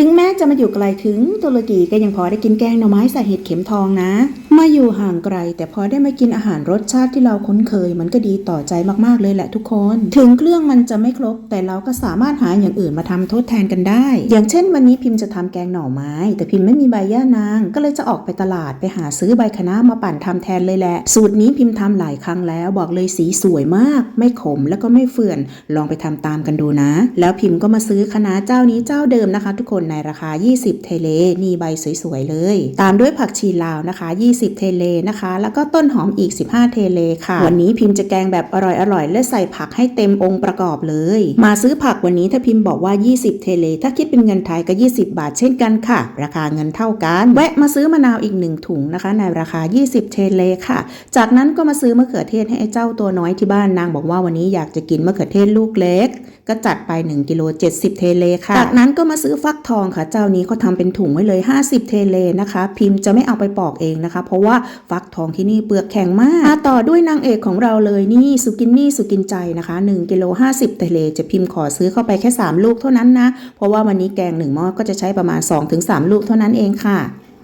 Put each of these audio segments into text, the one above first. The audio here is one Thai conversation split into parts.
ถึงแม้จะมาอยู่ไกลถึงตุรกีก็ยังพอได้กินแกงหน่อไม้ใส่เห็ดเข็มทองนะ มาอยู่ห่างไกล แต่พอได้มากินอาหารรสชาติที่เราคุ้นเคย มันก็ดีต่อใจมากๆเลยแหละทุกคน ถึงเครื่องมันจะไม่ครบ แต่เราก็สามารถหาอย่างอื่นมาทำทดแทนกันได้ อย่างเช่น วันนี้พิมพ์จะทำแกงหน่อไม้ แต่พิมพ์ไม่มีใบย่านาง ก็เลยจะออกไปตลาดไปหาซื้อใบคะน้ามาปั่นทำแทนเลยแหละ สูตรนี้พิมพ์ทำหลายครั้งแล้ว บอกเลยสีสวยมาก ไม่ขมแล้วก็ไม่เฟื่อน ลองไปทำตามกันดูนะ แล้วพิมพ์ก็มาซื้อคะน้าเจ้านี้เจ้าเดิมนะคะ ทุกคนในราคา 20 เทเลนี่ใบสวยๆเลย ตามด้วยผักชีลาวนะคะ 20 เทเลนะคะ แล้วก็ต้นหอมอีก 15 เทเลค่ะ วันนี้พิมพ์จะแกงแบบอร่อยๆและใส่ผักให้เต็มองค์ประกอบเลย มาซื้อผักวันนี้ถ้าพิมพ์บอกว่า 20 เทเล ถ้าคิดเป็นเงินไทยก็ 20 บาทเช่นกันค่ะ ราคาเงินเท่ากัน แวะมาซื้อมะนาวอีกหนึ่งถุงนะคะ ในราคา 20 เทเลค่ะ จากนั้นก็มาซื้อมะเขือเทศให้ไอ้เจ้าตัวน้อยที่บ้านนางบอกว่าวันนี้อยากจะกินมะเขือเทศลูกเล็ก ก็จัดไป1กิโล70 เทเลค่ะ จากนั้นก็มาซื้อฟักทองค่ะ เจ้านี้เขาทำเป็นถุงไว้เลย 50 เทเลนะคะ พิมพ์จะไม่เอาไปปอกเองนะคะ เพราะว่าฟักทองที่นี่เปลือกแข็งมากมาต่อด้วยนางเอกของเราเลยนี่สุกินนี่สุกินใจนะคะ1กิโล50 เทเลจะพิมพ์ขอซื้อเข้าไปแค่ 3 ลูกเท่านั้นนะ เพราะว่าวันนี้แกงหนึ่งหม้อก็จะใช้ประมาณ 2-3 ลูกเท่านั้นเองค่ะ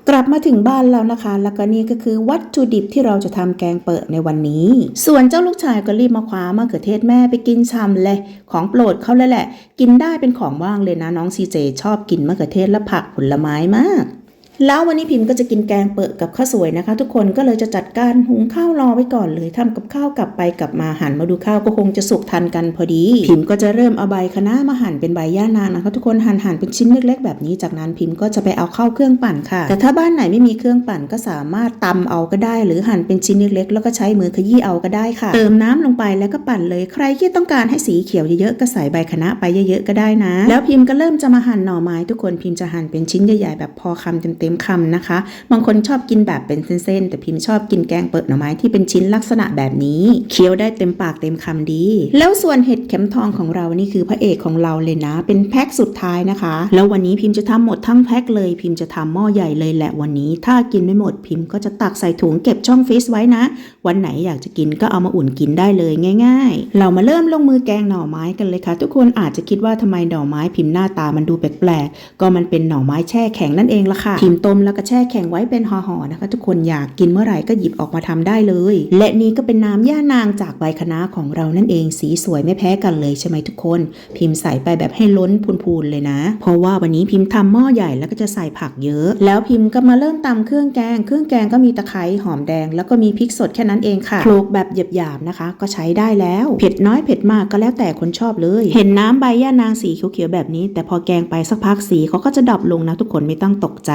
กลับมาถึงบ้านแล้วนะคะ แล้วก็นี่ก็คือวัตถุดิบที่เราจะทำแกงเปิดในวันนี้ ส่วนเจ้าลูกชายก็รีบมาคว้ามะเขือเทศแม่ไปกินชำเลย ของโปรดเขาเลยแหละ กินได้เป็นของว่างเลยนะน้องซีเจชอบกินมะเขือเทศและผักผลไม้มาก แล้ววันนี้พิมพ์ก็จะกินแกงเปิดกับข้าวสวยนะคะ ทุกคนก็เลยจะจัดการหุงข้าวรอไว้ก่อนเลยทำกับข้าวกลับไปกลับมาหันมาดูข้าวก็คงจะสุกทันกันพอดี พิมพ์ก็จะเริ่มเอาใบคะน้ามาหั่นเป็นใบย่านางนะคะ ทุกคนหั่นหั่นเป็นชิ้นเล็กๆแบบนี้จากนั้นพิมพ์ก็จะไปเอาเข้าเครื่องปั่นค่ะ แต่ถ้าบ้านไหนไม่มีเครื่องปั่นก็สามารถตำเอาก็ได้ หรือหั่นเป็นชิ้นเล็กๆแล้วก็ใช้มือขยี้เอาก็ได้ค่ะ เติมน้ำลงไปแล้วก็ปั่นเลยใครที่ต้องการให้สีเขียวเยอะๆก็ใส่ใบคะน้าไปเยอะๆก็ได้นะ แล้วพิมพ์ก็เริ่มจะมาหั่นหน่อไม้ทุกคนพิมพ์จะหั่นเป็นชิ้นใหญ่ๆแบบพอคำเต็มๆคำนะคะ บางคนชอบกินแบบเป็นเส้นๆ แต่พิมพ์ชอบกินแกงเปิดหน่อไม้ที่เป็นชิ้นลักษณะแบบนี้ เคี้ยวได้เต็มปากเต็มคำดี แล้วส่วนเห็ดเข็มทองของเรานี่คือพระเอกของเราเลยนะ เป็นแพ็คสุดท้ายนะคะ แล้ววันนี้พิมพ์จะทำหมดทั้งแพ็คเลย พิมพ์จะทำหม้อใหญ่เลยแหละวันนี้ ถ้ากินไม่หมดพิมพ์ก็จะตักใส่ถุงเก็บช่องฟรีซไว้นะ วันไหนอยากจะกินก็เอามาอุ่นกินได้เลยง่าย ๆ เรามาเริ่มลงมือแกงหน่อไม้กันเลยค่ะ ทุกคนอาจจะคิดว่าทำไมหน่อไม้พิมพ์หน้าตามันดูแปลกๆก็มันเป็นหน่อไม้แช่แข็งนั่นเองละค่ะพิมต้มแล้วก็แช่แข็งไว้เป็นห่อๆนะคะ ทุกคนอยากกินเมื่อไหร่ก็หยิบออกมาทำได้เลย และนี่ก็เป็นน้ำย่านางจากใบคะน้าของเรานั่นเองสีสวยไม่แพ้กันเลยใช่ไหมทุกคน พิมพ์ใส่ไปแบบให้ล้นพูนๆเลยนะ เพราะว่าวันนี้พิมพ์ทำหม้อใหญ่แล้วก็จะใส่ผักเยอะ แล้วพิมพ์ก็มาเริ่มตำเครื่องแกง เครื่องแกงก็มีตะไคร้หอมแดง แล้วก็มีพริกสดแค่นั้นเองค่ะโขลกแบบหยาบๆนะคะ ก็ใช้ได้แล้วเผ็ดน้อยเผ็ดมากก็แล้วแต่คนชอบเลย เห็นน้ำใบย่านางสีเขียวๆแบบนี้ แต่พอแกงไปสักพักสีเขาก็จะดับลงนะทุกคนไม่ต้องตกใจ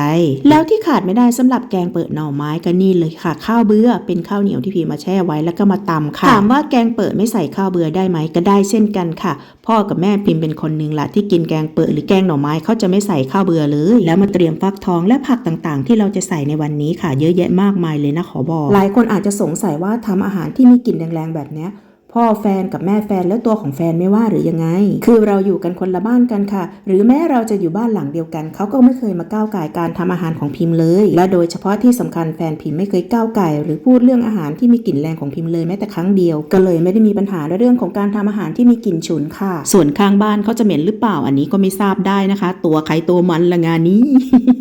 แล้วที่ขาดไม่ได้สำหรับแกงเปิดหน่อไม้ก็นี่เลยค่ะ ข้าวเบื่อเป็นข้าวเหนียวที่พิมพ์มาแช่ไว้แล้วก็มาตำค่ะถามว่าแกงเปิดไม่ใส่ข้าวเบื่อได้ไหมก็ได้เช่นกันค่ะ พ่อกับแม่พิมพ์เป็นคนหนึ่งละที่กินแกงเปิดหรือแกงหน่อไม้เขาจะไม่ใส่ข้าวเบื่อเลยแล้วมาเตรียมฟักทองและผักต่างๆ ที่เราจะใส่ในวันนี้ค่ะ เยอะแยะมากมายเลยนะขอบอกหลายคนอาจจะสงสัยว่าทำอาหารที่มีกลิ่นแรงๆแบบเนี้ย พ่อแฟนกับแม่แฟนและตัวของแฟนไม่ว่าหรือยังไง คือเราอยู่กันคนละบ้านกันค่ะ หรือแม้เราจะอยู่บ้านหลังเดียวกัน เขาก็ไม่เคยมาก้าวไก่การทำอาหารของพิมพ์เลย และโดยเฉพาะที่สำคัญแฟนพิมพ์ไม่เคยก้าวไก่ หรือพูดเรื่องอาหารที่มีกลิ่นแรงของพิมพ์เลยแม้แต่ครั้งเดียว ก็เลยไม่ได้มีปัญหาในเรื่องของการทำอาหารที่มีกลิ่นฉุนค่ะ ส่วนข้างบ้านเขาจะเหม็นหรือเปล่าอันนี้ก็ไม่ทราบได้นะคะ ตัวใครตัวมันละงานนี้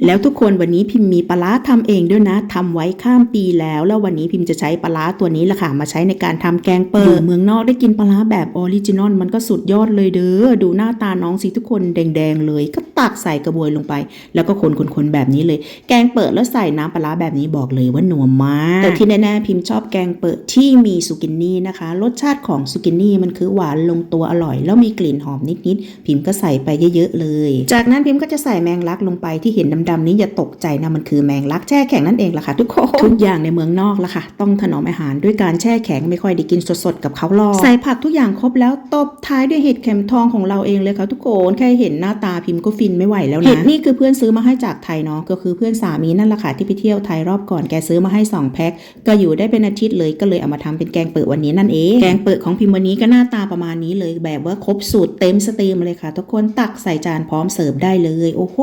แล้วทุกคนวันนี้พิมพ์มีปลาร้าทำเองด้วยนะทำไว้ข้ามปีแล้ว แล้ววันนี้พิมพ์จะใช้ปลาร้าตัวนี้ละค่ะมาใช้ในการทำแกงเปิดเมืองนอกได้กินปลาแบบออริจินอลมันก็สุดยอดเลยเด้อ ดูหน้าตาน้องสิทุกคนแดงๆเลย ก็ตักใส่กระบวยลงไป แล้วก็คนๆแบบนี้เลย แกงเปิดแล้วใส่น้ำปลาแบบนี้บอกเลยว่านัวมาก แต่ที่แน่ๆพิมพ์ชอบแกงเปิดที่มีสุกินนี่นะคะ รสชาติของสุกินนี่มันคือหวานลงตัวอร่อย แล้วมีกลิ่นหอมนิดๆพิมพ์ก็ใส่ไปเยอะๆเลย จากนั้นพิมพ์ก็จะใส่แมงลักลงไปที่เห็นดำๆนี้อย่าตกใจนะมันคือแมงลักแช่แข็งนั่นเองล่ะค่ะทุกคนทุกอย่างในเมืองนอกล่ะค่ะต้องถนอมอาหารด้วยการแช่แข็งไม่ค่อยได้กินสดๆกับเขาหรอกใส่ผักทุกอย่างครบแล้วตบท้ายด้วยเห็ดเข็มทองของเราเองเลยค่ะทุกคนแค่เห็นหน้าตาพิมพ์ก็ฟินไม่ไหวแล้วนะเห็ดนี่คือเพื่อนซื้อมาให้จากไทยเนาะก็คือเพื่อนสามีนั่นแหละค่ะที่ไปเที่ยวไทยรอบก่อนแกซื้อมาให้สองแพ็คก็อยู่ได้เป็นอาทิตย์เลยก็เลยเอามาทำเป็นแกงเปิดวันนี้นั่นเองแกงเปิดของพิมพ์วันนี้ก็หน้าตาประมาณนี้เลยแบบว่าครบสูตรเต็มสตรีมเลยค่ะ ทุกคนตักใส่จานพร้อมเสิร์ฟได้เลย โอ้โห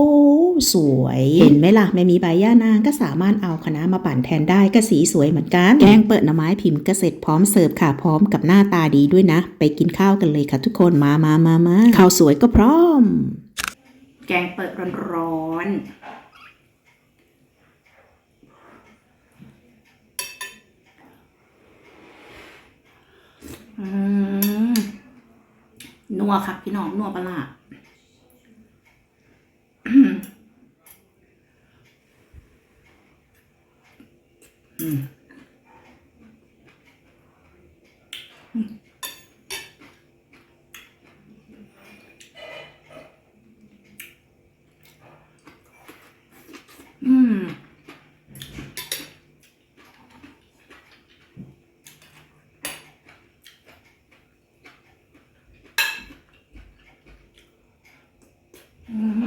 สวยเห็นไหมล่ะไม่มีใบย่านางก็สามารถเอาคะน้ามาปั่นแทนได้ก็สีสวยเหมือนกัน แกงเปิดหน่อไม้พิมพ์ก็เสร็จพร้อมเสิร์ฟค่ะพร้อมกับหน้าหน้าตาดีด้วยนะ ไปกินข้าวกันเลยค่ะทุกคนมามามามาข้าวสวยก็พร้อม แกงเปิดร้อนนัวค่ะพี่น้องนัวปลาอืม 嗯。嗯。